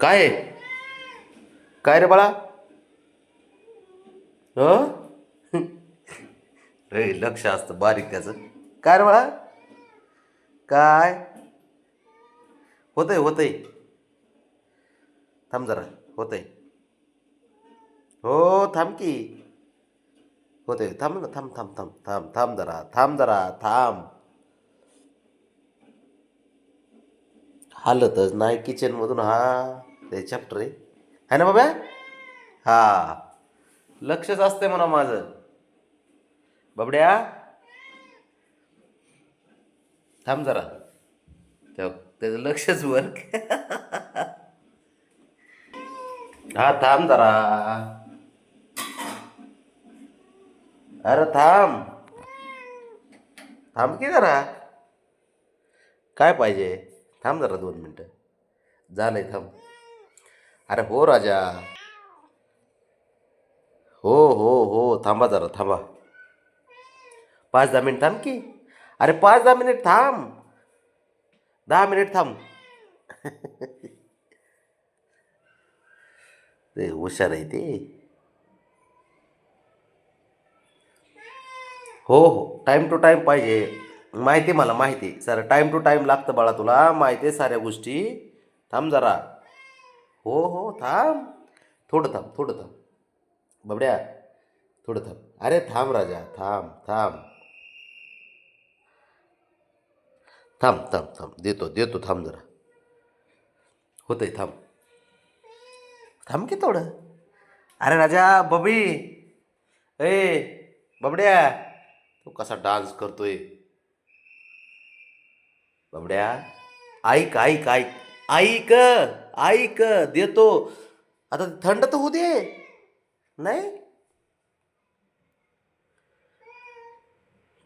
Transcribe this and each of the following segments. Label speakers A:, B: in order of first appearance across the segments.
A: काय? काय रे बाळा? हं? रे लक्ष असतं बारीक त्याचं. काय रे बाळा? काय? होतंय होतंय. थांब जरा होतंय. हो थांब की. होतंय. थांब ना थांब थांब थांब थांब थांब जरा थांब जरा थांब. हालतच नाही किचनमधून हा ते चॅप्टर आहे. है ना बाबा हा. लक्षच असतंय म्हणा माझं. बाबड्या? थांब जरा. त्याचं लक्षच वर. हा थांब जरा. अरे थांब. थांब की जरा. काय पाहिजे? थांब जरा दोन मिनटं. झालंय थांब. अरे हो राजा. हो हो हो. थांबा जरा थांबा. पाच दहा मिनिट थांब की. अरे पाच दहा मिनिट थांब. दहा मिनिट थांब. ते हुशार आहे ते. हो हो. टाईम टू टाईम पाहिजे. माहिती आहे मला माहिती आहे. सर टाईम टू टाईम लागतं बाळा तुला. माहिती आहे साऱ्या गोष्टी. थांब जरा. हो हो थांब. थोडं थांब थोडं थांब. बबड्या थोडं थांब. अरे थांब राजा थांब थांब. थांब थांब थांब. देतो देतो थांब जरा. होतंय थांब. थांब की थोडं. अरे राजा बबी. ए बबड्या. तू कसा डान्स करतोय. बाबड्या ऐक ऐक ऐक ऐक ऐक देतो. आता थंड तर होऊ दे. नाही?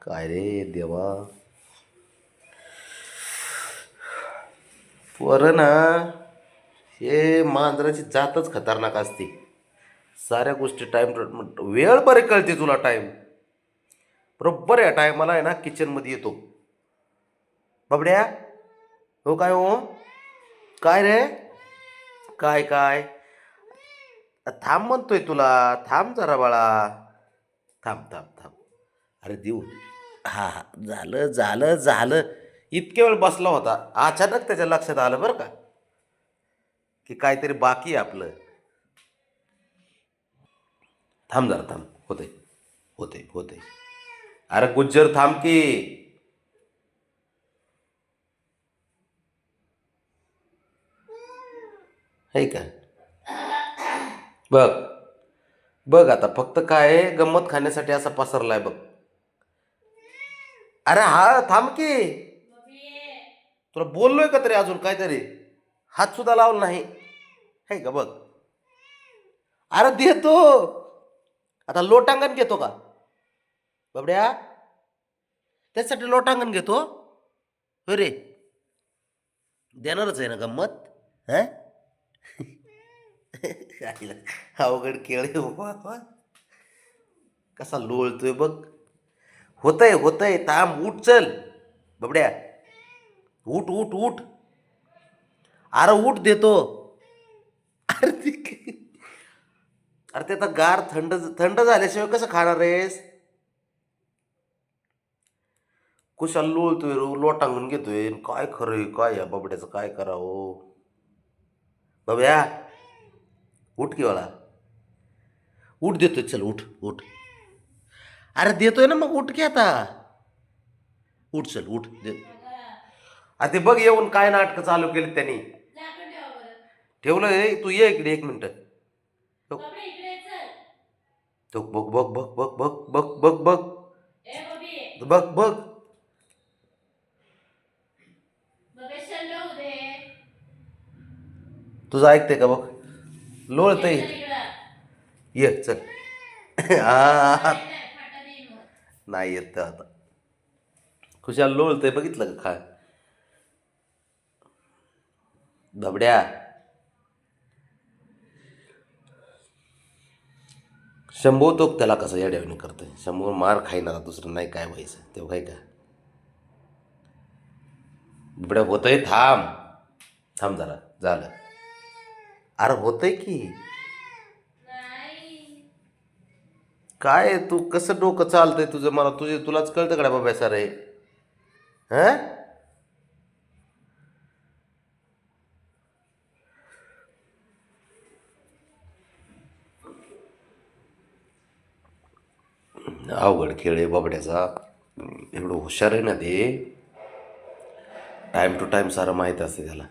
A: काय रे देवा? पोरं ना हे मांजराची जातच खतरनाक असते. साऱ्या गोष्टी टाईम वेळ बरे कळते तुला टाईम बरोबर या टायमाला आहे ना किचनमध्ये येतो. बाबड्या? हो काय हो? काय रे? काय काय? थांब म्हणतोय तुला. थांब जरा बाळा. थांब थांब थांब. अरे देऊ. हा हा. झालं झालं झालं. इतके वेळ बसला होता. अचानक त्याच्या लक्षात आलं बरं का? की काहीतरी बाकी आहे आपलं. थांब जरा थांब. होते होते होते अरे गुज्जर थांब की. है का? बघ. बघ आता फक्त काय गंमत खाण्यासाठी असा पसरलाय बघ. अरे हा थांब की. तुला बोललोय का तरी अजून काहीतरी? हात सुद्धा लावला नाही. है का बघ? अरे देतो. आता लोटांगण घेतो का? बाबड्या. त्यासाठी लोटांगण घेतो. हो रे. देणारच आहे ना गंमत? हा? अवघड केळे बाबा. कसा लोळतोय बघ. होतंय होतंय. थांब उठ चल. बबड्या. उठ उठ उठ. अरे उठ देतो. अरे ते अरे ते आता गार थंड थंड झाल्याशिवाय कसं खाणार आहेस? कुशाल लोळतोय रो लोटांगून घेतोय. काय खरं काय या बबड्याचं? काय करावं? बाब्या उठ की वाला उठ देतोय चल उठ उठ. अरे देतोय ना मग उठ की आता. उठ चल उठ दे. अरे ते बघ येऊन काय नाटकं चालू केली त्यांनी. ठेवलंय तू ये इकडे एक मिनटं. बघ बघ बघ बघ बघ बघ बघ बघ. बघ बघ. तुझं ऐकते का बघ? लोळतय ये चल. हा नाही येत आता. खुशाल लोळतंय बघितलं का खा दबड्या शंभू तो त्याला कसं येड्यावणी करतोय? शंभू मार खाईनारा दुसरं नाही काय व्हायचं. तेव्हा काय का? दबड्या होतंय थांब. थांब जरा. झालं. अरे होतंय की. काय तू? कसं डोकं चालतंय तुझं? मला तुझे तुलाच कळतं का बाबा सर? आहे हां? अवघड खेळ आहे बाबड्याचा. एवढं हुशार आहे ना ते. टाईम टू टाईम सारं माहीत असते त्याला.